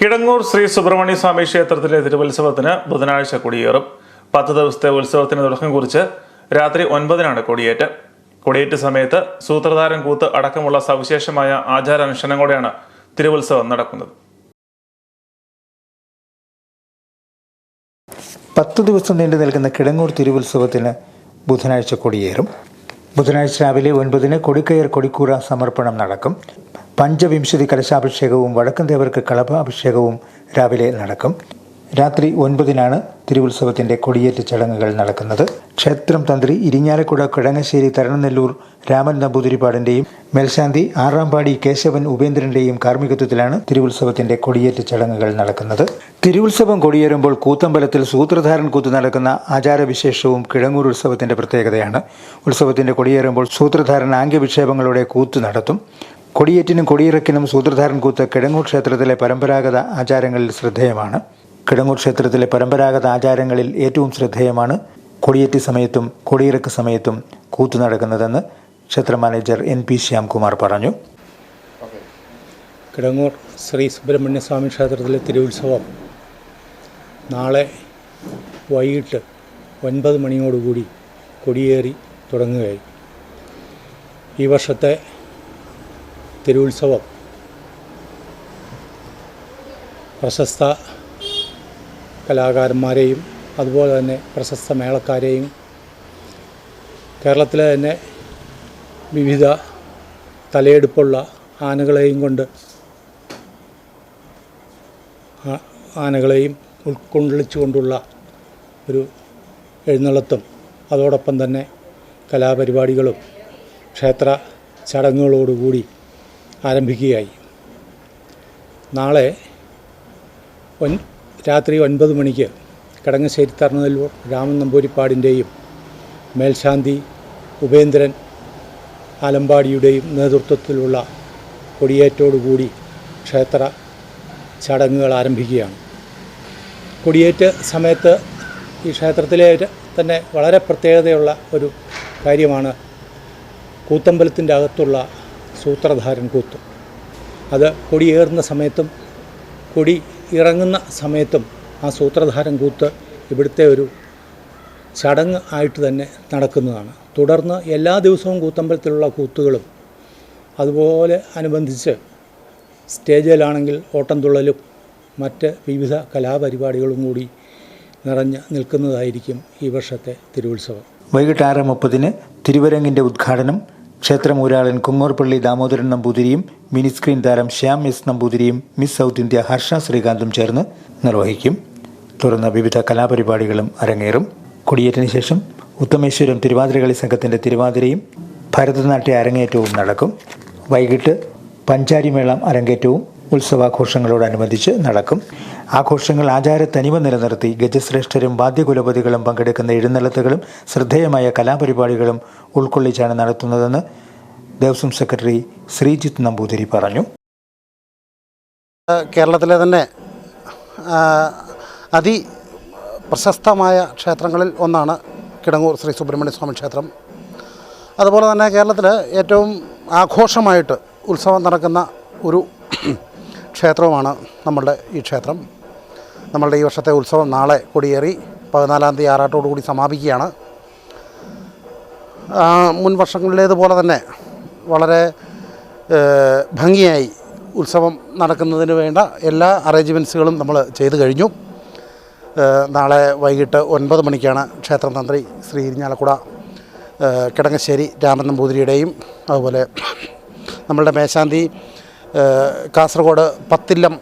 കിടങ്ങൂർ ശ്രീ സുബ്രഹ്മണ്യ സ്വാമി ക്ഷേത്രത്തിലെ തിരുവുത്സവത്തിന് ബുധനാഴ്ച കൊടിയേറും. പത്ത് ദിവസത്തെ ഉത്സവത്തിന് തുടക്കം കുറിച്ച് രാത്രി ഒൻപതിനാണ് കൊടിയേറ്റ്. കൊടിയേറ്റ് സമയത്ത് സൂത്രധാരൻ കൂത്ത് അടക്കമുള്ള സവിശേഷമായ ആചാരാനുഷ്ഠാനങ്ങളോടെയാണ് തിരുവുത്സവം നടക്കുന്നത്. പത്ത് ദിവസം നീണ്ടു നിൽക്കുന്ന കിടങ്ങൂർ തിരുവുത്സവത്തിന് ബുധനാഴ്ച കൊടിയേറും. ബുധനാഴ്ച രാവിലെ ഒൻപതിന് കൊടിക്കയർ കൊടിക്കൂറ സമർപ്പണം നടക്കും. പഞ്ചവിംശതി കലശാഭിഷേകവും വടക്കൻദേവർക്ക് കളഭാഭിഷേകവും രാവിലെ നടക്കും. രാത്രി ഒൻപതിനാണ് തിരുവുത്സവത്തിന്റെ കൊടിയേറ്റ് ചടങ്ങുകൾ നടക്കുന്നത്. ക്ഷേത്രം തന്ത്രി ഇരിഞ്ഞാലക്കുട കിഴങ്ങശ്ശേരി തരണനെല്ലൂർ രാമൻ നമ്പൂതിരിപ്പാടിന്റെയും മേൽശാന്തി ആറാംപാടി കേശവൻ ഉപേന്ദ്രന്റെയും കാർമ്മികത്വത്തിലാണ് തിരുവുത്സവത്തിന്റെ കൊടിയേറ്റ് ചടങ്ങുകൾ നടക്കുന്നത്. തിരുവുത്സവം കൊടിയേറുമ്പോൾ കൂത്തമ്പലത്തിൽ സൂത്രധാരൻ കൂത്ത് നടക്കുന്ന ആചാരവിശേഷവും കിഴങ്ങൂർ ഉത്സവത്തിന്റെ പ്രത്യേകതയാണ്. ഉത്സവത്തിന്റെ കൊടിയേറുമ്പോൾ സൂത്രധാരൻ ആംഗ്യവിക്ഷേപങ്ങളുടെ കൂത്ത് നടത്തും. കൊടിയേറ്റിനും കൊടിയിറക്കിനും സൂത്രധാരൻ കൂത്ത് കിഴങ്ങൂർ ക്ഷേത്രത്തിലെ പരമ്പരാഗത ആചാരങ്ങളിൽ ശ്രദ്ധേയമാണ്. കിടങ്ങൂർ ക്ഷേത്രത്തിലെ പരമ്പരാഗത ആചാരങ്ങളിൽ ഏറ്റവും ശ്രദ്ധേയമാണ് കൊടിയേറ്റ് സമയത്തും കൊടിയിറക്ക് സമയത്തും കൂത്ത് നടക്കുന്നതെന്ന് ക്ഷേത്ര മാനേജർ എൻ പി ശ്യാംകുമാർ പറഞ്ഞു. കിടങ്ങൂർ ശ്രീ സുബ്രഹ്മണ്യസ്വാമി ക്ഷേത്രത്തിലെ തിരുവുത്സവം നാളെ വൈകിട്ട് ഒൻപത് മണിയോടുകൂടി കൊടിയേറി തുടങ്ങുകയായി. ഈ വർഷത്തെ തിരുവുത്സവം പ്രശസ്ത കലാകാരന്മാരെയും അതുപോലെ തന്നെ പ്രശസ്ത മേളക്കാരെയും കേരളത്തിലെ തന്നെ വിവിധ തലയെടുപ്പുള്ള ആനകളെയും കൊണ്ട് ആനകളെയും ഉൾക്കൊള്ളിച്ചുകൊണ്ടുള്ള ഒരു എഴുന്നള്ളത്തും അതോടൊപ്പം തന്നെ കലാപരിപാടികളും ക്ഷേത്ര ചടങ്ങുകളോടുകൂടി ആരംഭിക്കുകയായി. നാളെ ഒൻ രാത്രി ഒൻപത് മണിക്ക് കടങ്ങശ്ശേരി തറണനെല്ലൂർ രാമൻ നമ്പൂരിപ്പാടിന്റെയും മേൽശാന്തി ഉപേന്ദ്രൻ ആലമ്പാടിയുടെയും നേതൃത്വത്തിലുള്ള കൊടിയേറ്റോടുകൂടി ക്ഷേത്ര ചടങ്ങുകൾ ആരംഭിക്കുകയാണ്. കൊടിയേറ്റ് സമയത്ത് ഈ ക്ഷേത്രത്തിലെ തന്നെ വളരെ പ്രത്യേകതയുള്ള ഒരു കാര്യമാണ്. കൂത്തമ്പലത്തിന്റെ അകത്തുള്ള സൂത്രധാരൻ കൂത്ത്. അത് കൊടിയേറുന്ന സമയത്തും കൊടി ഇറങ്ങുന്ന സമയത്തും ആ സൂത്രധാരൻ കൂത്ത് ഇവിടുത്തെ ഒരു ചടങ്ങ് ആയിട്ട് തന്നെ നടക്കുന്നതാണ്. തുടർന്ന് എല്ലാ ദിവസവും കൂത്തമ്പലത്തിലുള്ള കൂത്തുകളും അതുപോലെ അനുബന്ധിച്ച് സ്റ്റേജിലാണെങ്കിൽ ഓട്ടംതുള്ളലും മറ്റ് വിവിധ കലാപരിപാടികളും കൂടി നിറഞ്ഞ് നിൽക്കുന്നതായിരിക്കും ഈ വർഷത്തെ തിരുവുത്സവം. വൈകിട്ട് ആറ് മുപ്പതിന് തിരുവരങ്ങിന്റെ ഉദ്ഘാടനം ക്ഷേത്രമൂരാളൻ കുങ്ങോർപ്പള്ളി ദാമോദരൻ നമ്പൂതിരിയും മിനിസ്ക്രീൻ താരം ശ്യാം എസ് നമ്പൂതിരിയും മിസ് സൗത്ത് ഇന്ത്യ ഹർഷ ശ്രീകാന്തും ചേർന്ന് നിർവഹിക്കും. തുടർന്ന് വിവിധ കലാപരിപാടികളും അരങ്ങേറും. കൊടിയേറ്റിന് ശേഷം ഉത്തമേശ്വരം തിരുവാതിരകളി സംഘത്തിന്റെ തിരുവാതിരയും ഭരതനാട്യ അരങ്ങേറ്റവും നടക്കും. വൈകിട്ട് പഞ്ചാരിമേളം അരങ്ങേറ്റവും ഉത്സവാഘോഷങ്ങളോടനുബന്ധിച്ച് നടക്കും. ആഘോഷങ്ങൾ ആചാര തനിമ നിലനിർത്തി ഗജശ്രേഷ്ഠരും വാദ്യകുലപതികളും പങ്കെടുക്കുന്ന എഴുന്നള്ളത്തുകളും ശ്രദ്ധേയമായ കലാപരിപാടികളും ഉൾക്കൊള്ളിച്ചാണ് നടത്തുന്നതെന്ന് ദേവസ്വം സെക്രട്ടറി ശ്രീജിത്ത് നമ്പൂതിരി പറഞ്ഞു. കേരളത്തിലെ തന്നെ അതി പ്രശസ്തമായ ക്ഷേത്രങ്ങളിൽ ഒന്നാണ് കിടങ്ങൂർ ശ്രീ സുബ്രഹ്മണ്യ സ്വാമി ക്ഷേത്രം. അതുപോലെ തന്നെ കേരളത്തിൽ ഏറ്റവും ആഘോഷമായിട്ട് ഉത്സവം നടക്കുന്ന ഒരു ക്ഷേത്രവുമാണ് നമ്മളുടെ ഈ ക്ഷേത്രം. നമ്മളുടെ ഈ വർഷത്തെ ഉത്സവം നാളെ കൊടിയേറി പതിനാലാം തീയതി ആറാട്ടോടുകൂടി സമാപിക്കുകയാണ്. മുൻ വർഷങ്ങളിലേതുപോലെ തന്നെ വളരെ ഭംഗിയായി ഉത്സവം നടക്കുന്നതിന് വേണ്ട എല്ലാ അറേഞ്ച്മെന്റ്സുകളും നമ്മൾ ചെയ്തു കഴിഞ്ഞു. നാളെ വൈകിട്ട് ഒൻപത് മണിക്കാണ് ക്ഷേത്ര തന്ത്രി ശ്രീ ഇരിഞ്ഞാലക്കുട കിടങ്ങശ്ശേരി രാമൻ നമ്പൂതിരിയുടെയും അതുപോലെ നമ്മളുടെ മേശാന്തി കാസർഗോഡ് പത്തില്ലം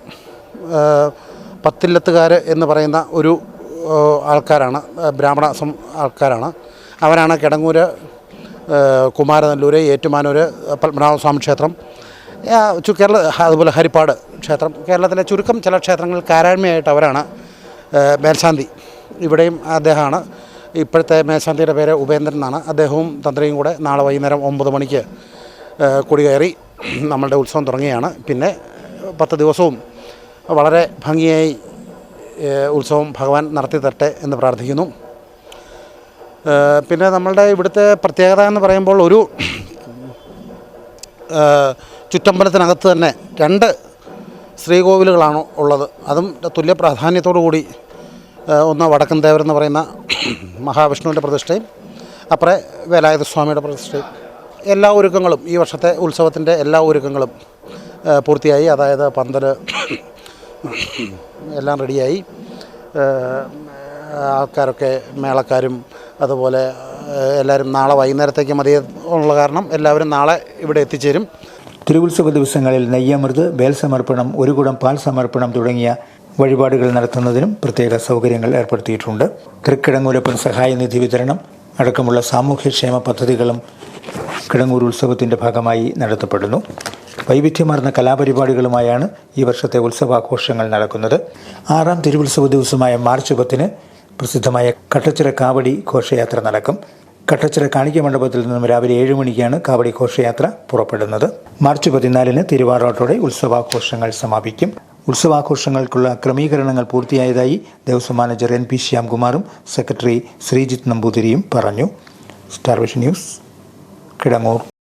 പത്തില്ലത്തുകാർ എന്ന് പറയുന്ന ഒരു ആൾക്കാരാണ് ബ്രാഹ്മണ ആൾക്കാരാണ്. അവരാണ് കിടങ്ങൂര് കുമാരനല്ലൂർ ഏറ്റുമാനൂർ പത്മനാഭസ്വാമി ക്ഷേത്രം കേരള അതുപോലെ ഹരിപ്പാട് ക്ഷേത്രം. കേരളത്തിലെ ചുരുക്കം ചില ക്ഷേത്രങ്ങളിൽ കാരാഴ്മയായിട്ട് അവരാണ് മേൽശാന്തി. ഇവിടെയും അദ്ദേഹമാണ്. ഇപ്പോഴത്തെ മേൽശാന്തിയുടെ പേര് ഉപേന്ദ്രൻ എന്നാണ്. അദ്ദേഹവും തന്ത്രിയും കൂടെ നാളെ വൈകുന്നേരം ഒമ്പത് മണിക്ക് കൊടികയറി നമ്മളുടെ ഉത്സവം തുടങ്ങിയാണ് പിന്നെ പത്ത് ദിവസവും വളരെ ഭംഗിയായി ഉത്സവം ഭഗവാൻ നടത്തി തരട്ടെ എന്ന് പ്രാർത്ഥിക്കുന്നു. പിന്നെ നമ്മളുടെ ഇവിടുത്തെ പ്രത്യേകത എന്ന് പറയുമ്പോൾ ഒരു ചുറ്റമ്പലത്തിനകത്ത് തന്നെ രണ്ട് ശ്രീകോവിലുകളാണ് ഉള്ളത്. അതും തുല്യ പ്രാധാന്യത്തോടു കൂടി ഒന്ന് വടക്കൻ ദേവർ എന്ന് പറയുന്ന മഹാവിഷ്ണുവിന്റെ പ്രതിഷ്ഠയും അപ്പുറേ വേലായുധ സ്വാമിയുടെ പ്രതിഷ്ഠയും. എല്ലാ ഒരുക്കങ്ങളും ഈ വർഷത്തെ ഉത്സവത്തിന്റെ എല്ലാ ഒരുക്കങ്ങളും പൂർത്തിയായി. അതായത് പന്തൽ എല്ലാം റെഡിയായി. ആൾക്കാരൊക്കെ മേളക്കാരും അതുപോലെ എല്ലാവരും നാളെ വൈകുന്നേരത്തേക്ക് മതി ഉള്ള കാരണം എല്ലാവരും നാളെ ഇവിടെ എത്തിച്ചേരും. തിരുവുത്സവ ദിവസങ്ങളിൽ നെയ്യമൃത് ബേൽ സമർപ്പണം ഒരു കുടം പാൽ സമർപ്പണം തുടങ്ങിയ വഴിപാടുകൾ നടത്തുന്നതിനും പ്രത്യേക സൗകര്യങ്ങൾ ഏർപ്പെടുത്തിയിട്ടുണ്ട്. തൃക്കിടങ്ങൂരപ്പൻ സഹായ നിധി വിതരണം അടക്കമുള്ള സാമൂഹ്യക്ഷേമ പദ്ധതികളും കിടങ്ങൂർ ഉത്സവത്തിന്റെ ഭാഗമായി നടത്തപ്പെടുന്നു. വൈവിധ്യമാർന്ന കലാപരിപാടികളുമായാണ് ഈ വർഷത്തെ ഉത്സവാഘോഷങ്ങൾ നടക്കുന്നത്. ആറാം തിരുവുത്സവ ദിവസമായ മാർച്ച് പത്തിന് പ്രസിദ്ധമായ കട്ടച്ചിറ കാവടി ഘോഷയാത്ര നടക്കും. കട്ടച്ചിറ കാണിക്ക മണ്ഡപത്തിൽ നിന്നും രാവിലെ ഏഴ് മണിക്കാണ് കാവടി ഘോഷയാത്ര പുറപ്പെടുന്നത്. മാർച്ച് പതിനാലിന് തിരുവാറോട്ടോടെ ഉത്സവാഘോഷങ്ങൾ സമാപിക്കും. ഉത്സവാഘോഷങ്ങൾക്കുള്ള ക്രമീകരണങ്ങൾ പൂർത്തിയായതായി ദേവസ്വം മാനേജർ എൻ പി ശ്യാംകുമാറും സെക്രട്ടറി ശ്രീജിത്ത് നമ്പൂതിരിയും പറഞ്ഞു. Starvish news Kidangoor.